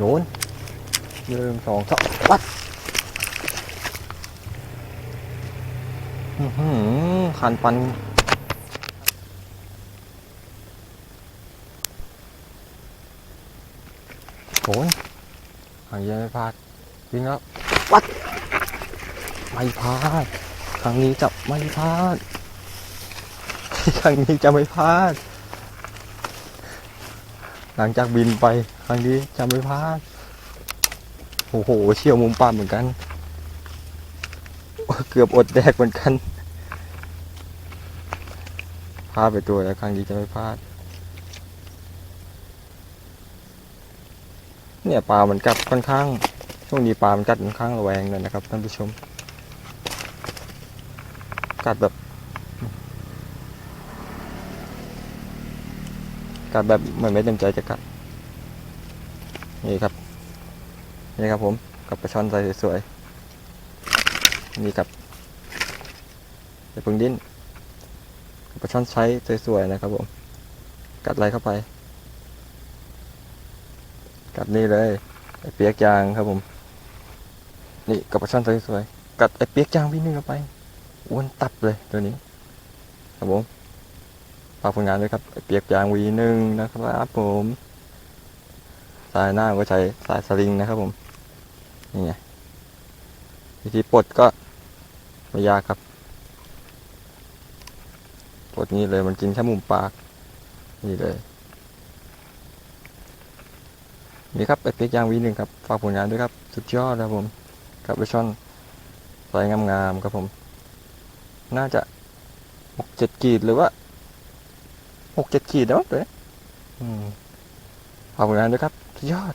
สองสามวัดหือคันปันโอ้ยหางยอะไม่พลาดวิ่งแล้ววัด ไม่พลาด ครั้งนี้จะไม่พลาด ครั้งนี้จะไม่พลาด หลังจากบินไปครั้งนี้จะไม่พลาดโอ้โหเชี่ยวมุมปามเหมือนกัน เกือบอดแดกเหมือนกันพลาดไปตัวแล้วครั้งนี้จะไม่พลาด เนี่ยปลามันกัดค่อนข้าง ช่วงนี้ปลามันกัดค่อนข้างระแวงเลยนะครับท่านผู้ชม กัดแบบ กัดแบบเหมือนไม่เต็มใจจะกัด นี่ครับ นี่ครับผมกับปลาช่อนใส่สวยๆนี่กับอย่าพิ่งดิ้นกับปลาช่อนใช้สวยๆนะครับผม กัดอะไรเข้าไป กัดนี่เลยไอเปียกยางครับผม นี่กับปลาช่อนสวยๆกัดไอเปียกยางพี่นึงเข้าไปอ้วนตับเลยตัวนี้ ครับผม ฝากผลงานด้วยครับเปียกยางวีหนึ่งนะครับผมสายหน้าก็ใช้สายสลิงนะครับผมนี่ไงวิธีปลดก็ไม่ยากครับปลดนี้เลยมันกินแค่มุมปาก นี่เลยนี่ครับเปียกยางวีหนึ่งครับฝากผลงานด้วยครับสุดยอดนะครับผมกับเวอร์ชันสายงามๆครับผม น่าจะหกเจ็ดขีดหรือว่า หกเจ็ดขีดแล้วเด้ออืมฝากผลงานด้วยครับสุดยอด